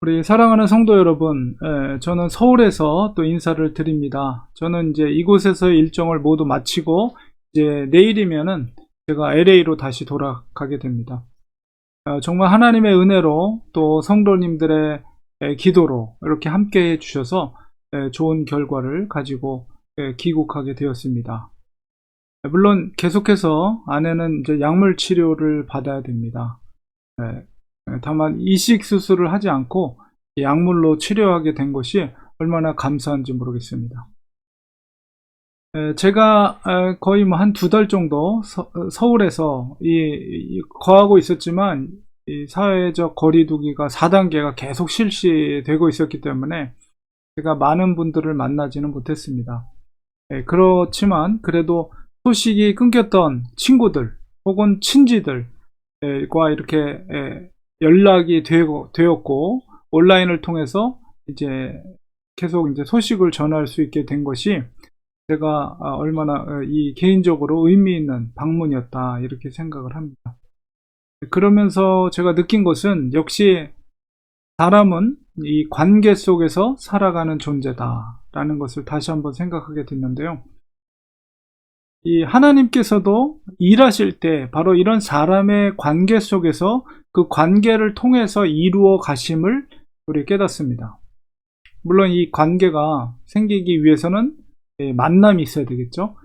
우리 사랑하는 성도 여러분, 예, 저는 서울에서 또 인사를 드립니다. 저는 이제 이곳에서의 일정을 모두 마치고 이제 내일이면은 제가 LA로 다시 돌아가게 됩니다. 어, 정말 하나님의 은혜로 또 성도님들의 예, 기도로 이렇게 함께 해주셔서 예, 좋은 결과를 가지고 예, 귀국하게 되었습니다. 예, 물론 계속해서 아내는 이제 약물 치료를 받아야 됩니다. 예, 예, 다만 이식 수술을 하지 않고 약물로 치료하게 된 것이 얼마나 감사한지 모르겠습니다. 에, 제가 에, 거의 뭐 한 두 달 정도 서, 울에서 이, 이 거하고 있었지만 이 사회적 거리두기가 4단계가 계속 실시되고 있었기 때문에 제가 많은 분들을 만나지는 못했습니다. 에, 그렇지만 그래도 소식이 끊겼던 친구들 혹은 친지들과 이렇게 에, 연락이 되고, 되었고 온라인을 통해서 이제 계속 이제 소식을 전할 수 있게 된 것이 제가 아, 얼마나 어, 이 개인적으로 의미 있는 방문이었다 이렇게 생각을 합니다. 그러면서 제가 느낀 것은 역시 사람은 이 관계 속에서 살아가는 존재다라는 것을 다시 한번 생각하게 됐는데요. 이 하나님께서도 일하실 때 바로 이런 사람의 관계 속에서 그 관계를 통해서 이루어 가심을 우리 깨닫습니다. 물론 이 관계가 생기기 위해서는 예, 만남이 있어야 되겠죠.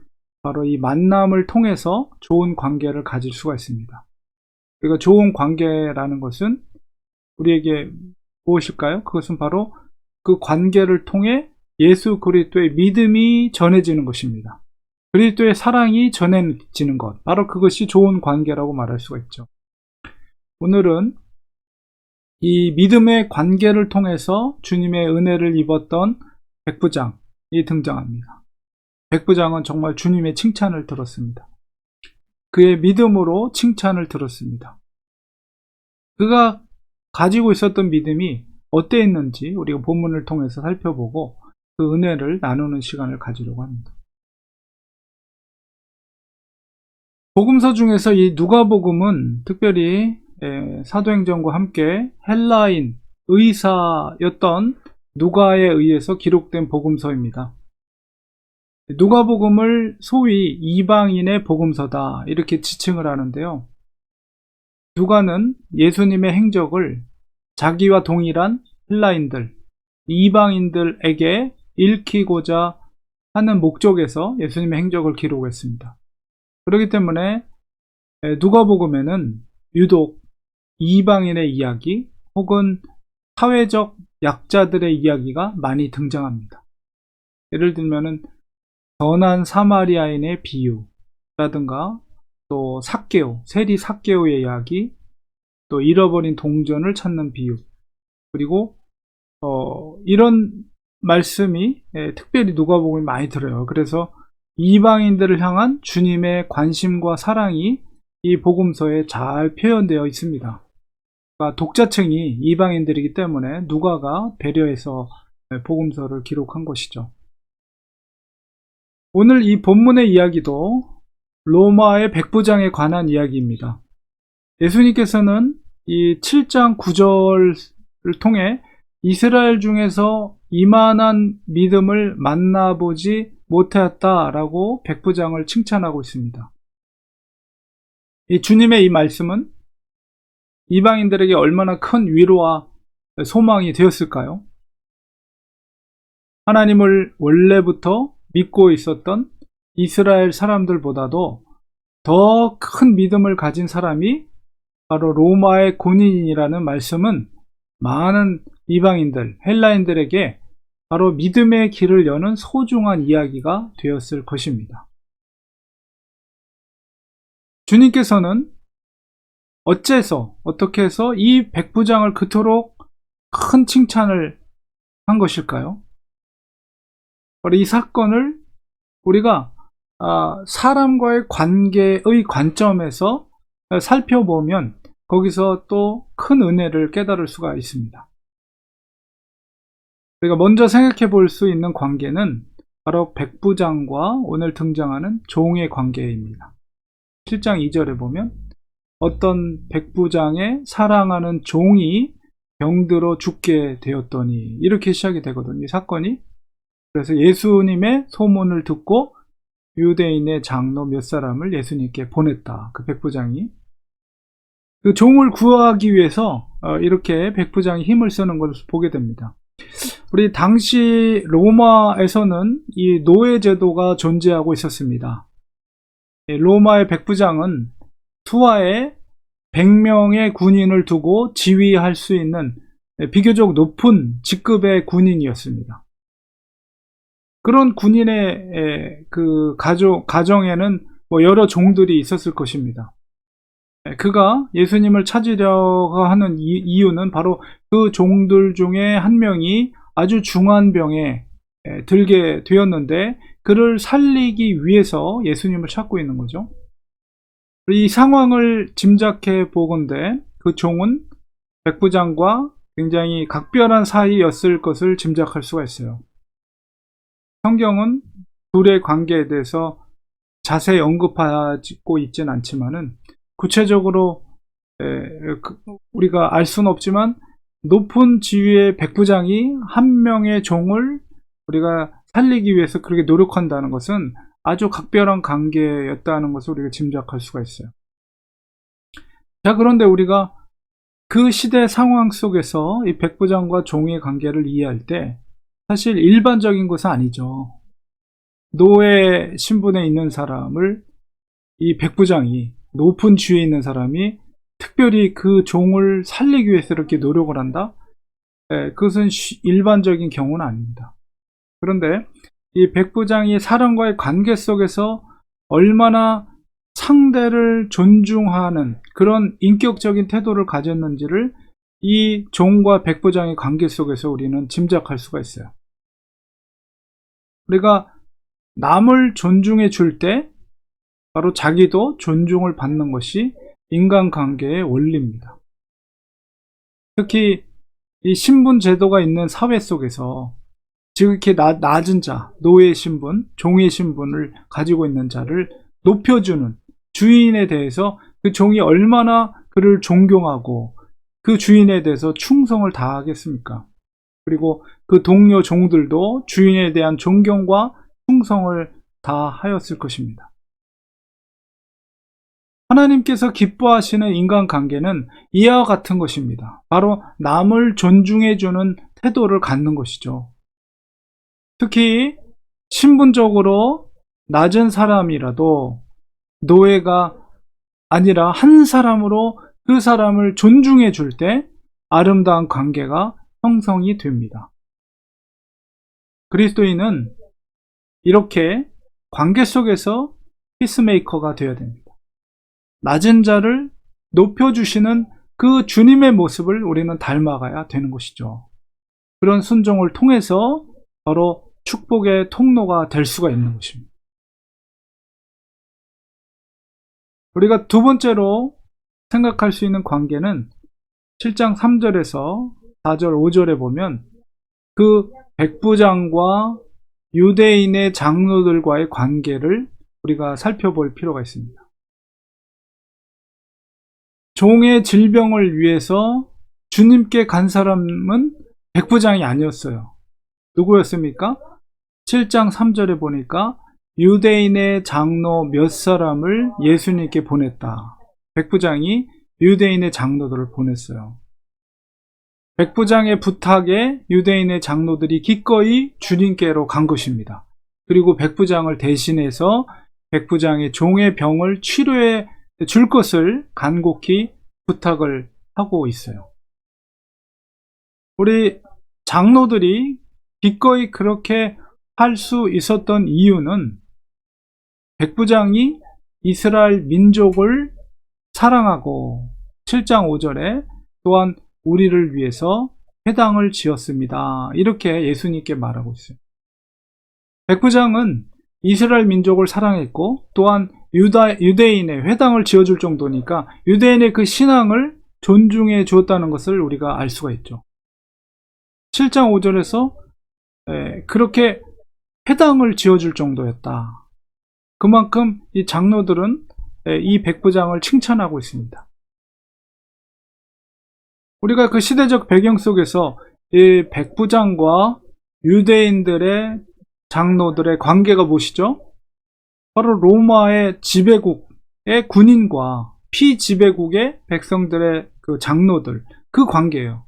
바로 이 만남을 통해서 좋은 관계를 가질 수가 있습니다. 그러니까 좋은 관계라는 것은 우리에게 무엇일까요? 그것은 바로 그 관계를 통해 예수 그리스도의 믿음이 전해지는 것입니다. 그리스도의 사랑이 전해지는 것, 바로 그것이 좋은 관계라고 말할 수가 있죠. 오늘은 이 믿음의 관계를 통해서 주님의 은혜를 입었던 백부장이 등장합니다. 백부장은 정말 주님의 칭찬을 들었습니다. 그의 믿음으로 칭찬을 들었습니다. 그가 가지고 있었던 믿음이 어땠는지 우리가 본문을 통해서 살펴보고 그 은혜를 나누는 시간을 가지려고 합니다. 복음서 중에서 이 누가복음은 특별히 예, 사도행전과 함께 헬라인 의사였던 누가에 의해서 기록된 복음서입니다. 누가복음을 소위 이방인의 복음서다 이렇게 지칭을 하는데요. 누가는 예수님의 행적을 자기와 동일한 헬라인들, 이방인들에게 읽히고자 하는 목적에서 예수님의 행적을 기록했습니다. 그렇기 때문에 누가복음에는 유독 이방인의 이야기 혹은 사회적 약자들의 이야기가 많이 등장합니다. 예를 들면은 선한 사마리아인의 비유라든가 또 사케오, 세리 사케오의 이야기, 또 잃어버린 동전을 찾는 비유, 그리고 어, 이런 말씀이 예, 특별히 누가복음에 많이 들어요. 그래서 이방인들을 향한 주님의 관심과 사랑이 이 복음서에 잘 표현되어 있습니다. 그러니까 독자층이 이방인들이기 때문에 누가가 배려해서 복음서를 기록한 것이죠. 오늘 이 본문의 이야기도 로마의 백부장에 관한 이야기입니다. 예수님께서는 이 7장 9절을 통해 이스라엘 중에서 이만한 믿음을 만나보지 못하였다라고 백부장을 칭찬하고 있습니다. 이 주님의 이 말씀은 이방인들에게 얼마나 큰 위로와 소망이 되었을까요? 하나님을 원래부터 믿고 있었던 이스라엘 사람들보다도 더 큰 믿음을 가진 사람이 바로 로마의 군인이라는 말씀은 많은 이방인들, 헬라인들에게 바로 믿음의 길을 여는 소중한 이야기가 되었을 것입니다. 주님께서는 어째서 어떻게 해서 이 백부장을 그토록 큰 칭찬을 한 것일까요? 바로 이 사건을 우리가 아, 사람과의 관계의 관점에서 살펴보면 거기서 또 큰 은혜를 깨달을 수가 있습니다. 우리가 먼저 생각해 볼 수 있는 관계는 바로 백부장과 오늘 등장하는 종의 관계입니다. 7장 2절에 보면 어떤 백부장의 사랑하는 종이 병들어 죽게 되었더니 이렇게 시작이 되거든요. 이 사건이. 그래서 예수님의 소문을 듣고 유대인의 장로 몇 사람을 예수님께 보냈다. 그 백부장이. 그 종을 구하기 위해서 어, 이렇게 백부장이 힘을 쓰는 것을 보게 됩니다. 우리 당시 로마에서는 이 노예 제도가 존재하고 있었습니다. 예, 로마의 백부장은 투하에 100명의 군인을 두고 지휘할 수 있는 예, 비교적 높은 직급의 군인이었습니다. 그런 군인의 에, 그 가족 가정에는 뭐 여러 종들이 있었을 것입니다. 에, 그가 예수님을 찾으려고 하는 이, 이유는 바로 그 종들 중에 한 명이 아주 중한 병에 에, 들게 되었는데 그를 살리기 위해서 예수님을 찾고 있는 거죠. 이 상황을 짐작해 보건대 그 종은 백부장과 굉장히 각별한 사이였을 것을 짐작할 수가 있어요. 성경은 둘의 관계에 대해서 자세히 언급하고 있진 않지만은 구체적으로 에, 그, 우리가 알 수는 없지만 높은 지위의 백부장이 한 명의 종을 우리가 살리기 위해서 그렇게 노력한다는 것은 아주 각별한 관계였다는 것을 우리가 짐작할 수가 있어요. 자, 그런데 우리가 그 시대 상황 속에서 이 백부장과 종의 관계를 이해할 때 사실 일반적인 것은 아니죠. 노예 신분에 있는 사람을 이 백부장이 높은 지위에 있는 사람이 특별히 그 종을 살리기 위해서 이렇게 노력을 한다? 예, 그것은 쉬- 일반적인 경우는 아닙니다. 그런데 이 백부장이 사람과의 관계 속에서 얼마나 상대를 존중하는 그런 인격적인 태도를 가졌는지를 이 종과 백부장의 관계 속에서 우리는 짐작할 수가 있어요. 우리가 남을 존중해 줄 때 바로 자기도 존중을 받는 것이 인간관계의 원리입니다. 특히 이 신분 제도가 있는 사회 속에서 즉 이렇게 나- 낮은 자, 노예 신분, 종의 신분을 가지고 있는 자를 높여주는 주인에 대해서 그 종이 얼마나 그를 존경하고 그 주인에 대해서 충성을 다하겠습니까? 그리고 그 동료 종들도 주인에 대한 존경과 충성을 다하였을 것입니다. 하나님께서 기뻐하시는 인간관계는 이와 같은 것입니다. 바로 남을 존중해주는 태도를 갖는 것이죠. 특히 신분적으로 낮은 사람이라도 노예가 아니라 한 사람으로 그 사람을 존중해 줄 때 아름다운 관계가 형성이 됩니다. 그리스도인은 이렇게 관계 속에서 피스메이커가 되어야 됩니다. 낮은 자를 높여주시는 그 주님의 모습을 우리는 닮아가야 되는 것이죠. 그런 순종을 통해서 바로 축복의 통로가 될 수가 있는 것입니다. 우리가 두 번째로 생각할 수 있는 관계는 7장 3절에서 4절, 5절에 보면 그 백부장과 유대인의 장로들과의 관계를 우리가 살펴볼 필요가 있습니다. 종의 질병을 위해서 주님께 간 사람은 백부장이 아니었어요. 누구였습니까? 7장 3절에 보니까 유대인의 장로 몇 사람을 예수님께 보냈다. 백부장이 유대인의 장로들을 보냈어요. 백부장의 부탁에 유대인의 장로들이 기꺼이 주님께로 간 것입니다. 그리고 백부장을 대신해서 백부장의 종의 병을 치료해 줄 것을 간곡히 부탁을 하고 있어요. 우리 장로들이 기꺼이 그렇게 할 수 있었던 이유는 백부장이 이스라엘 민족을 사랑하고 7장 5절에 또한 우리를 위해서 회당을 지었습니다. 이렇게 예수님께 말하고 있어요. 백부장은 이스라엘 민족을 사랑했고 또한 유다, 유대인의 회당을 지어줄 정도니까 유대인의 그 신앙을 존중해 주었다는 것을 우리가 알 수가 있죠. 7장 5절에서 그렇게 회당을 지어줄 정도였다. 그만큼 이 장로들은 이 백부장을 칭찬하고 있습니다. 우리가 그 시대적 배경 속에서 이 백부장과 유대인들의 장로들의 관계가 무엇이죠? 바로 로마의 지배국의 군인과 피지배국의 백성들의 그 장로들 그 관계예요.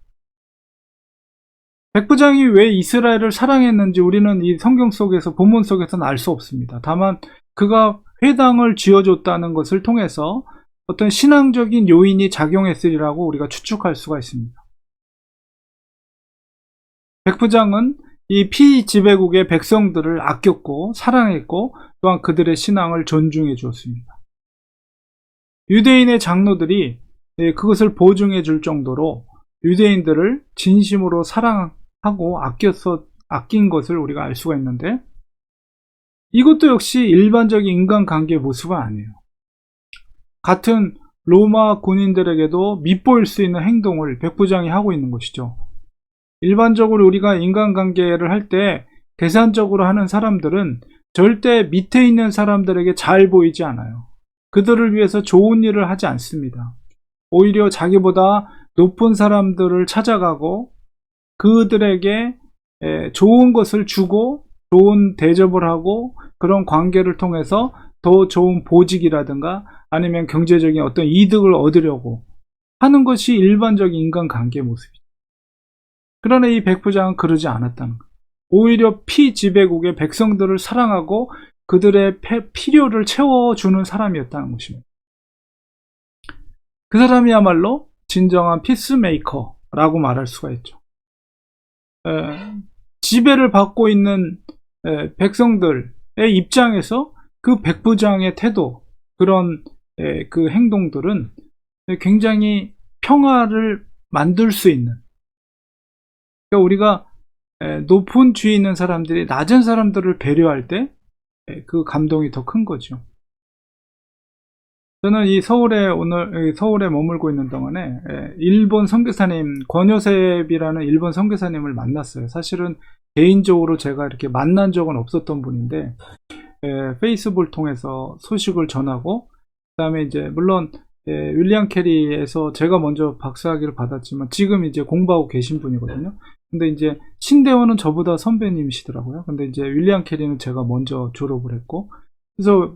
백부장이 왜 이스라엘을 사랑했는지 우리는 이 성경 속에서 본문 속에서는 알 수 없습니다. 다만 그가 회당을 지어줬다는 것을 통해서 어떤 신앙적인 요인이 작용했으리라고 우리가 추측할 수가 있습니다. 백부장은 이 피지배국의 백성들을 아꼈고 사랑했고 또한 그들의 신앙을 존중해 주었습니다. 유대인의 장로들이 예, 그것을 보증해 줄 정도로 유대인들을 진심으로 사랑 하고 아껴서 아낀 것을 우리가 알 수가 있는데 이것도 역시 일반적인 인간관계의 모습은 아니에요. 같은 로마 군인들에게도 밉보일 수 있는 행동을 백부장이 하고 있는 것이죠. 일반적으로 우리가 인간관계를 할 때 계산적으로 하는 사람들은 절대 밑에 있는 사람들에게 잘 보이지 않아요. 그들을 위해서 좋은 일을 하지 않습니다. 오히려 자기보다 높은 사람들을 찾아가고 그들에게 에, 좋은 것을 주고 좋은 대접을 하고 그런 관계를 통해서 더 좋은 보직이라든가 아니면 경제적인 어떤 이득을 얻으려고 하는 것이 일반적인 인간관계의 모습이죠. 그러나 이 백부장은 그러지 않았다는 것. 오히려 피지배국의 백성들을 사랑하고 그들의 폐- 필요를 채워주는 사람이었다는 것입니다. 그 사람이야말로 진정한 피스메이커라고 말할 수가 있죠. 에, 지배를 받고 있는 에, 백성들의 입장에서 그 백부장의 태도, 그런 에, 그 행동들은 굉장히 평화를 만들 수 있는 그러니까 우리가 에, 높은 뒤에 있는 사람들이 낮은 사람들을 배려할 때 그 감동이 더 큰 거죠. 저는 이 서울에 오늘 이 서울에 머물고 있는 동안에 에, 일본 선교사님 권요셉이라는 일본 선교사님을 만났어요. 사실은 개인적으로 제가 이렇게 만난 적은 없었던 분인데 에, 페이스북을 통해서 소식을 전하고 그다음에 이제 물론 예, 윌리엄 캐리에서 제가 먼저 박사학위를 받았지만 지금 이제 공부하고 계신 분이거든요. 근데 이제 신대원은 저보다 선배님이시더라고요. 근데 이제 윌리엄 캐리는 제가 먼저 졸업을 했고 그래서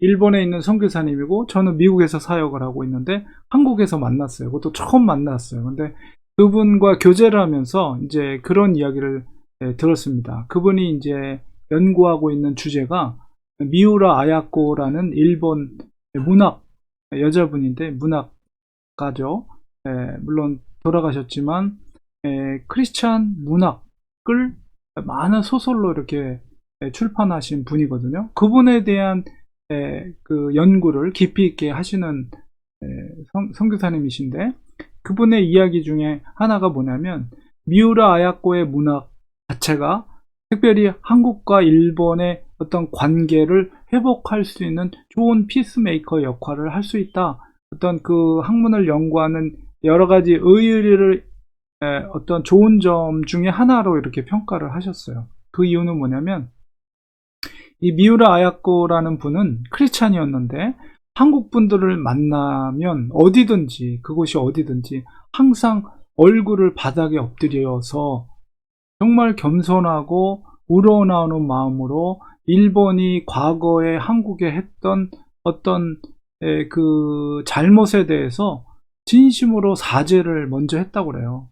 일본에 있는 선교사님이고 저는 미국에서 사역을 하고 있는데 한국에서 만났어요. 그것도 처음 만났어요. 근데 그분과 교제를 하면서 이제 그런 이야기를 예, 들었습니다. 그분이 이제 연구하고 있는 주제가 미우라 아야코라는 일본 문학 여자분인데 문학가죠. 예, 물론 돌아가셨지만 에, 크리스찬 문학을 많은 소설로 이렇게 에, 출판하신 분이거든요. 그분에 대한 에, 그 연구를 깊이 있게 하시는 에, 성, 선교사님이신데 그분의 이야기 중에 하나가 뭐냐면 미우라 아야코의 문학 자체가 특별히 한국과 일본의 어떤 관계를 회복할 수 있는 좋은 피스메이커 역할을 할 수 있다. 어떤 그 학문을 연구하는 여러 가지 의의를 에, 어떤 좋은 점 중에 하나로 이렇게 평가를 하셨어요. 그 이유는 뭐냐면 이 미우라 아야코라는 분은 크리스찬이었는데 한국 분들을 만나면 어디든지 그곳이 어디든지 항상 얼굴을 바닥에 엎드려서 정말 겸손하고 우러나오는 마음으로 일본이 과거에 한국에 했던 어떤 에, 그 잘못에 대해서 진심으로 사죄를 먼저 했다고 그래요.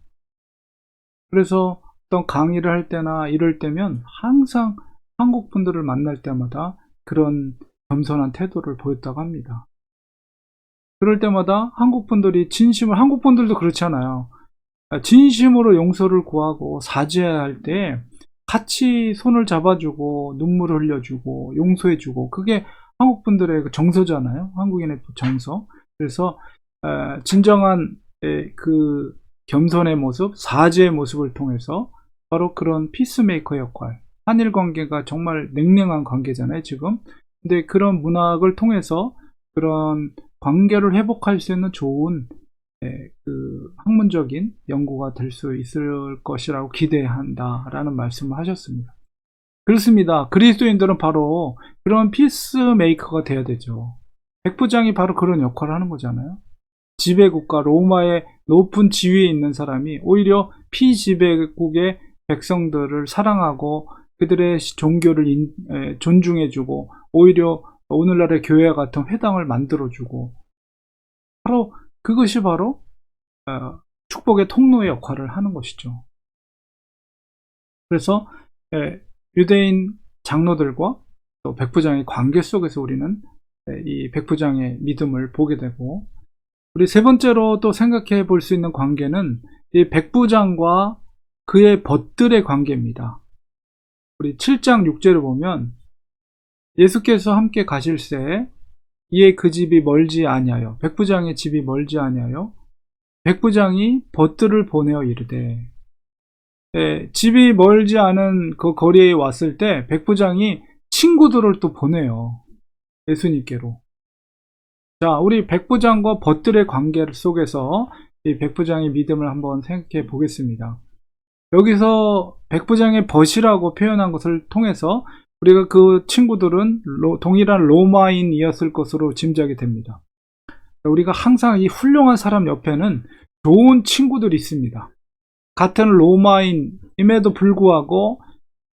그래서 어떤 강의를 할 때나 이럴 때면 항상 한국 분들을 만날 때마다 그런 겸손한 태도를 보였다고 합니다. 그럴 때마다 한국 분들이 진심을 한국 분들도 그렇잖아요. 진심으로 용서를 구하고 사죄할 때 같이 손을 잡아주고 눈물을 흘려주고 용서해주고 그게 한국 분들의 그 정서잖아요. 한국인의 정서. 그래서 에, 진정한 에, 그 겸손의 모습, 사죄의 모습을 통해서 바로 그런 피스메이커 역할. 한일 관계가 정말 냉랭한 관계잖아요, 지금. 근데 그런 문학을 통해서 그런 관계를 회복할 수 있는 좋은 예, 그 학문적인 연구가 될 수 있을 것이라고 기대한다라는 말씀을 하셨습니다. 그렇습니다. 그리스도인들은 바로 그런 피스메이커가 돼야 되죠. 백부장이 바로 그런 역할을 하는 거잖아요. 지배국가 로마의 높은 지위에 있는 사람이 오히려 피지배국의 백성들을 사랑하고 그들의 종교를 인- 에, 존중해주고 오히려 오늘날의 교회와 같은 회당을 만들어주고 바로 그것이 바로 어, 축복의 통로의 역할을 하는 것이죠. 그래서 에, 유대인 장로들과 또 백부장의 관계 속에서 우리는 에, 이 백부장의 믿음을 보게 되고 우리 세 번째로 또 생각해 볼 수 있는 관계는 이 백부장과 그의 벗들의 관계입니다. 우리 7장 6절을 보면 예수께서 함께 가실새 이에 그 집이 멀지 아니하여 백부장의 집이 멀지 아니하여 백부장이 벗들을 보내어 이르되 예, 집이 멀지 않은 그 거리에 왔을 때 백부장이 친구들을 또 보내요. 예수님께로. 자, 우리 백부장과 벗들의 관계 속에서 이 백부장의 믿음을 한번 생각해 보겠습니다. 여기서 백부장의 벗이라고 표현한 것을 통해서 우리가 그 친구들은 로- 동일한 로마인이었을 것으로 짐작이 됩니다. 우리가 항상 이 훌륭한 사람 옆에는 좋은 친구들이 있습니다. 같은 로마인임에도 불구하고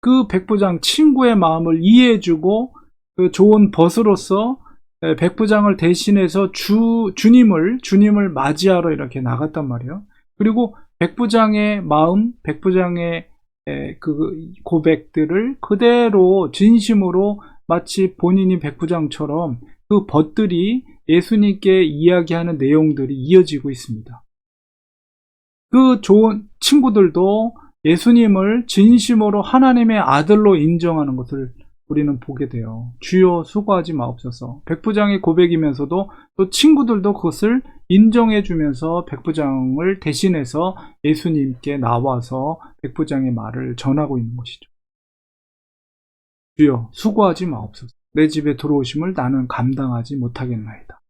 그 백부장 친구의 마음을 이해해주고 그 좋은 벗으로서 에, 백부장을 대신해서 주, 주님을, 주님을 맞이하러 이렇게 나갔단 말이에요. 그리고 백부장의 마음, 백부장의 에, 그 고백들을 그대로 진심으로 마치 본인이 백부장처럼 그 벗들이 예수님께 이야기하는 내용들이 이어지고 있습니다. 그 좋은 친구들도 예수님을 진심으로 하나님의 아들로 인정하는 것을 우리는 보게 돼요. 주여 수고하지 마옵소서. 백부장의 고백이면서도 또 친구들도 그것을 인정해 주면서 백부장을 대신해서 예수님께 나와서 백부장의 말을 전하고 있는 것이죠. 주여 수고하지 마옵소서. 내 집에 들어오심을 나는 감당하지 못하겠나이다.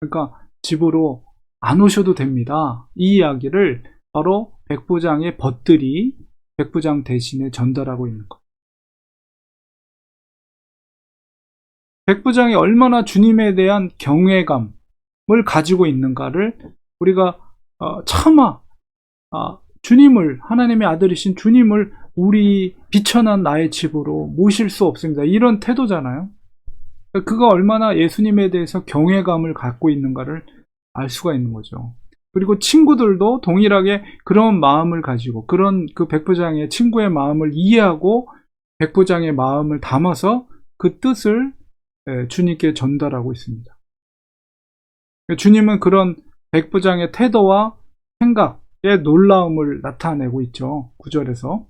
그러니까 집으로 안 오셔도 됩니다. 이 이야기를 바로 백부장의 벗들이 백부장 대신에 전달하고 있는 것. 백부장이 얼마나 주님에 대한 경외감을 가지고 있는가를 우리가 어, 차마 아, 주님을 하나님의 아들이신 주님을 우리 비천한 나의 집으로 모실 수 없습니다. 이런 태도잖아요. 그가 얼마나 예수님에 대해서 경외감을 갖고 있는가를 알 수가 있는 거죠. 그리고 친구들도 동일하게 그런 마음을 가지고 그런 그 백부장의 친구의 마음을 이해하고 백부장의 마음을 담아서 그 뜻을 예, 주님께 전달하고 있습니다. 주님은 그런 백부장의 태도와 생각의 놀라움을 나타내고 있죠. 구절에서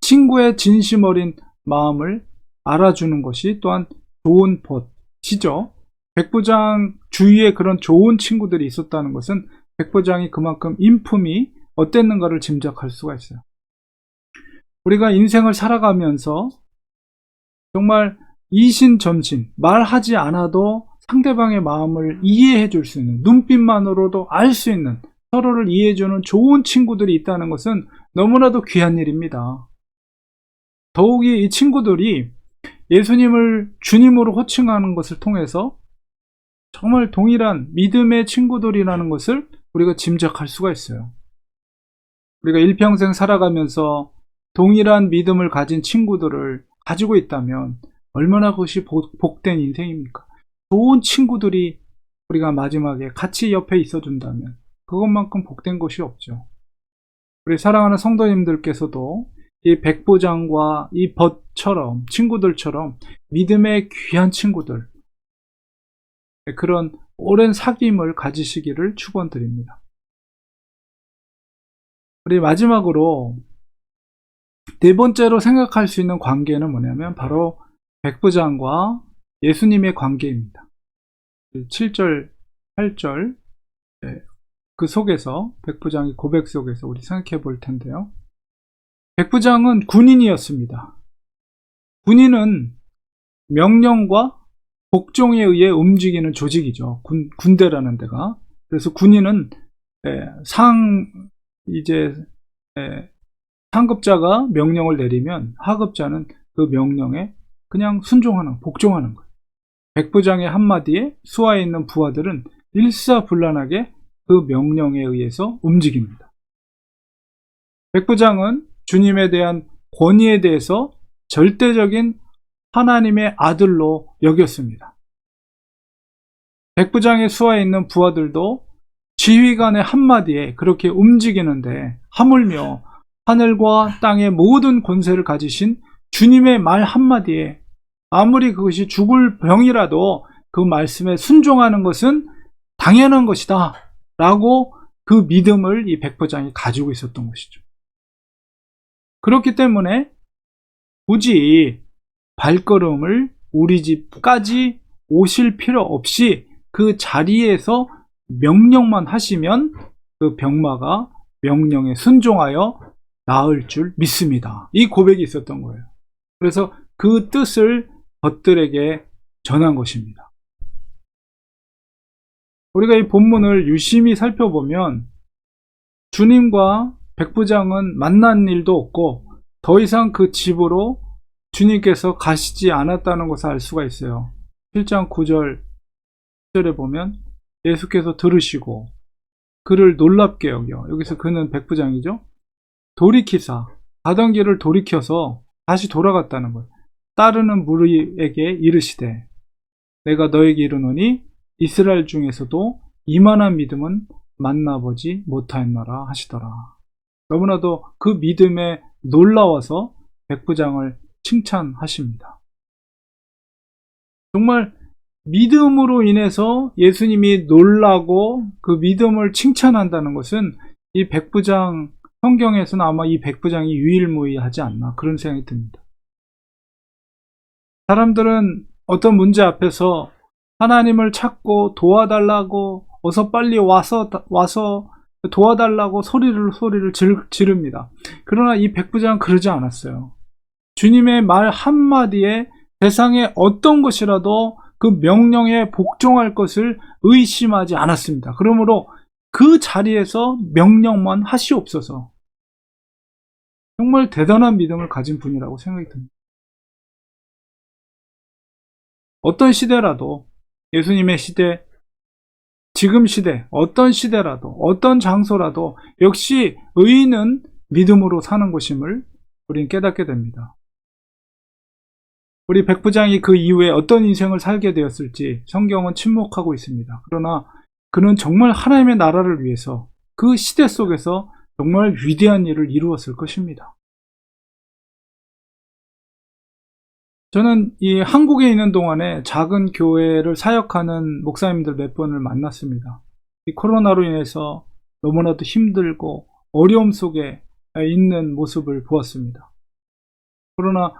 친구의 진심 어린 마음을 알아주는 것이 또한 좋은 벗이죠. 백부장 주위에 그런 좋은 친구들이 있었다는 것은 백부장이 그만큼 인품이 어땠는가를 짐작할 수가 있어요. 우리가 인생을 살아가면서 정말 이신점신 말하지 않아도 상대방의 마음을 이해해 줄 수 있는 눈빛만으로도 알 수 있는 서로를 이해해 주는 좋은 친구들이 있다는 것은 너무나도 귀한 일입니다. 더욱이 이 친구들이 예수님을 주님으로 호칭하는 것을 통해서 정말 동일한 믿음의 친구들이라는 것을 우리가 짐작할 수가 있어요. 우리가 일평생 살아가면서 동일한 믿음을 가진 친구들을 가지고 있다면 얼마나 그것이 복- 복된 인생입니까? 좋은 친구들이 우리가 마지막에 같이 옆에 있어준다면 그것만큼 복된 것이 없죠. 우리 사랑하는 성도님들께서도 이 백부장과 이 벗처럼 친구들처럼 믿음의 귀한 친구들 그런 오랜 사귐을 가지시기를 축원드립니다. 우리 마지막으로 네 번째로 생각할 수 있는 관계는 뭐냐면 바로 백부장과 예수님의 관계입니다. 7절, 8절 예, 그 속에서 백부장의 고백 속에서 우리 생각해 볼 텐데요. 백부장은 군인이었습니다. 군인은 명령과 복종에 의해 움직이는 조직이죠. 군, 군대라는 데가. 그래서 군인은 예, 상 이제 예, 상급자가 명령을 내리면 하급자는 그 명령에 그냥 순종하는, 복종하는 거예요. 백부장의 한마디에 수하에 있는 부하들은 일사불란하게 그 명령에 의해서 움직입니다. 백부장은 주님에 대한 권위에 대해서 절대적인 하나님의 아들로 여겼습니다. 백부장의 수하에 있는 부하들도 지휘관의 한마디에 그렇게 움직이는데 하물며 하늘과 땅의 모든 권세를 가지신 주님의 말 한마디에 아무리 그것이 죽을 병이라도 그 말씀에 순종하는 것은 당연한 것이다. 라고 그 믿음을 이 백부장이 가지고 있었던 것이죠. 그렇기 때문에 굳이 발걸음을 우리 집까지 오실 필요 없이 그 자리에서 명령만 하시면 그 병마가 명령에 순종하여 나을 줄 믿습니다. 이 고백이 있었던 거예요. 그래서 그 뜻을 벗들에게 전한 것입니다. 우리가 이 본문을 유심히 살펴보면 주님과 백부장은 만난 일도 없고 더 이상 그 집으로 주님께서 가시지 않았다는 것을 알 수가 있어요. 7장 9절 10절에 보면 예수께서 들으시고 그를 놀랍게 여겨 여기서 그는 백부장이죠. 돌이키사 가던 길을 돌이켜서 다시 돌아갔다는 거예요. 따르는 무리에게 이르시되 내가 너에게 이르노니 이스라엘 중에서도 이만한 믿음은 만나보지 못하였노라 하시더라. 너무나도 그 믿음에 놀라워서 백부장을 칭찬하십니다. 정말 믿음으로 인해서 예수님이 놀라고 그 믿음을 칭찬한다는 것은 이 백부장 성경에서는 아마 이 백부장이 유일무이하지 않나 그런 생각이 듭니다. 사람들은 어떤 문제 앞에서 하나님을 찾고 도와달라고 어서 빨리 와서 와서 도와달라고 소리를 소리를 질, 릅니다 그러나 이 백부장은 그러지 않았어요. 주님의 말 한마디에 세상에 어떤 것이라도 그 명령에 복종할 것을 의심하지 않았습니다. 그러므로 그 자리에서 명령만 하시옵소서. 정말 대단한 믿음을 가진 분이라고 생각이 듭니다. 어떤 시대라도 예수님의 시대, 지금 시대, 어떤 시대라도, 어떤 장소라도 역시 의인은 믿음으로 사는 것임을 우리는 깨닫게 됩니다. 우리 백부장이 그 이후에 어떤 인생을 살게 되었을지 성경은 침묵하고 있습니다. 그러나 그는 정말 하나님의 나라를 위해서 그 시대 속에서 정말 위대한 일을 이루었을 것입니다. 저는 이 한국에 있는 동안에 작은 교회를 사역하는 목사님들 몇 번을 만났습니다. 이 코로나로 인해서 너무나도 힘들고 어려움 속에 있는 모습을 보았습니다. 그러나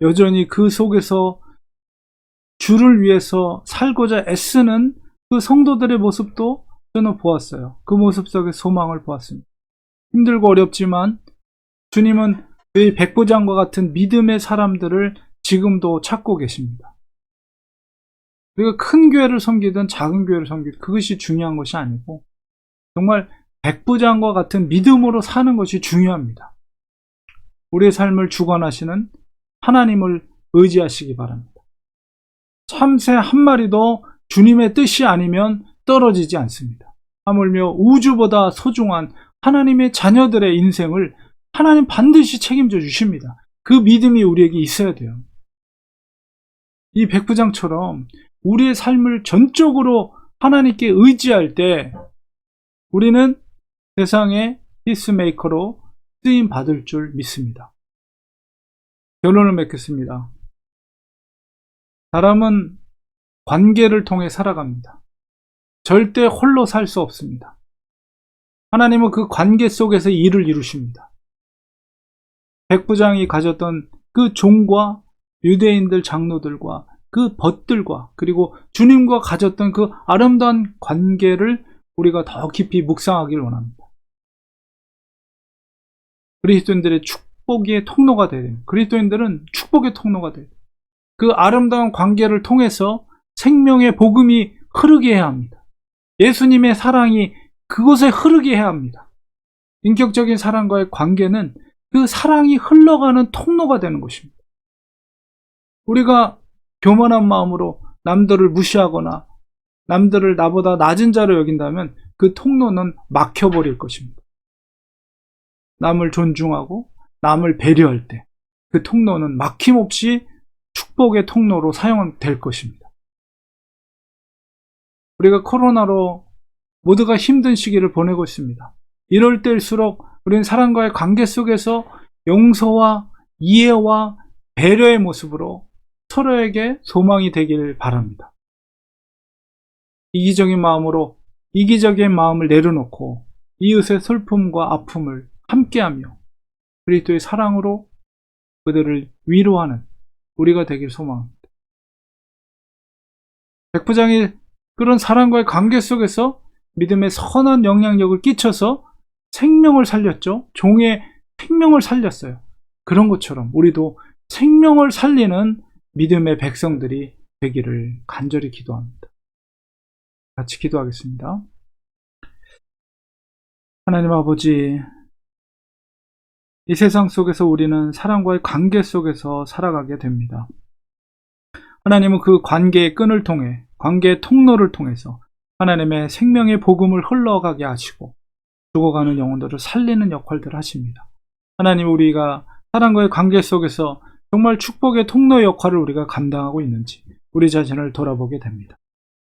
여전히 그 속에서 주를 위해서 살고자 애쓰는 그 성도들의 모습도 저는 보았어요. 그 모습 속에 소망을 보았습니다. 힘들고 어렵지만 주님은 이 백부장과 같은 믿음의 사람들을 지금도 찾고 계십니다. 우리가 큰 교회를 섬기든 작은 교회를 섬기든 그것이 중요한 것이 아니고 정말 백부장과 같은 믿음으로 사는 것이 중요합니다. 우리의 삶을 주관하시는 하나님을 의지하시기 바랍니다. 참새 한 마리도 주님의 뜻이 아니면 떨어지지 않습니다. 하물며 우주보다 소중한 하나님의 자녀들의 인생을 하나님 반드시 책임져 주십니다. 그 믿음이 우리에게 있어야 돼요. 이 백부장처럼 우리의 삶을 전적으로 하나님께 의지할 때 우리는 세상의 피스메이커로 쓰임 받을 줄 믿습니다. 결론을 맺겠습니다. 사람은 관계를 통해 살아갑니다. 절대 홀로 살 수 없습니다. 하나님은 그 관계 속에서 일을 이루십니다. 백부장이 가졌던 그 종과 유대인들 장로들과 그 벗들과 그리고 주님과 가졌던 그 아름다운 관계를 우리가 더 깊이 묵상하길 원합니다. 그리스도인들의 축복의 통로가 됩니다. 그리스도인들은 축복의 통로가 됩니다. 그 아름다운 관계를 통해서 생명의 복음이 흐르게 해야 합니다. 예수님의 사랑이 그곳에 흐르게 해야 합니다. 인격적인 사랑과의 관계는 그 사랑이 흘러가는 통로가 되는 것입니다. 우리가 교만한 마음으로 남들을 무시하거나 남들을 나보다 낮은 자로 여긴다면 그 통로는 막혀버릴 것입니다. 남을 존중하고 남을 배려할 때 그 통로는 막힘없이 축복의 통로로 사용될 것입니다. 우리가 코로나로 모두가 힘든 시기를 보내고 있습니다. 이럴 때일수록 우리는 사람과의 관계 속에서 용서와 이해와 배려의 모습으로 서로에게 소망이 되길 바랍니다. 이기적인 마음으로 이기적인 마음을 내려놓고 이웃의 슬픔과 아픔을 함께하며 그리스도의 사랑으로 그들을 위로하는 우리가 되길 소망합니다. 백부장이 그런 사랑과의 관계 속에서 믿음의 선한 영향력을 끼쳐서 생명을 살렸죠. 종의 생명을 살렸어요. 그런 것처럼 우리도 생명을 살리는 믿음의 백성들이 되기를 간절히 기도합니다. 같이 기도하겠습니다. 하나님 아버지, 이 세상 속에서 우리는 사랑과의 관계 속에서 살아가게 됩니다. 하나님은 그 관계의 끈을 통해, 관계의 통로를 통해서 하나님의 생명의 복음을 흘러가게 하시고 죽어가는 영혼들을 살리는 역할들을 하십니다. 하나님 우리가 사랑과의 관계 속에서 정말 축복의 통로 역할을 우리가 감당하고 있는지 우리 자신을 돌아보게 됩니다.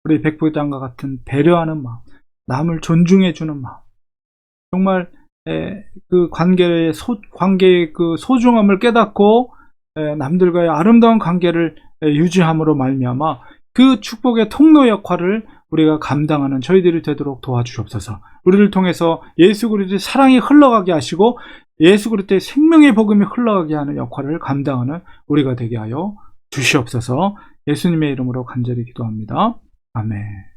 우리 백부장과 같은 배려하는 마음, 남을 존중해주는 마음, 정말 에, 그 관계의 소, 관계의 그 소중함을 깨닫고 에, 남들과의 아름다운 관계를 에, 유지함으로 말미암아 그 축복의 통로 역할을 우리가 감당하는 저희들이 되도록 도와주옵소서. 우리를 통해서 예수 그리스도의 사랑이 흘러가게 하시고 예수 그리스도의 생명의 복음이 흘러가게 하는 역할을 감당하는 우리가 되게 하여 주시옵소서. 예수님의 이름으로 간절히 기도합니다. 아멘.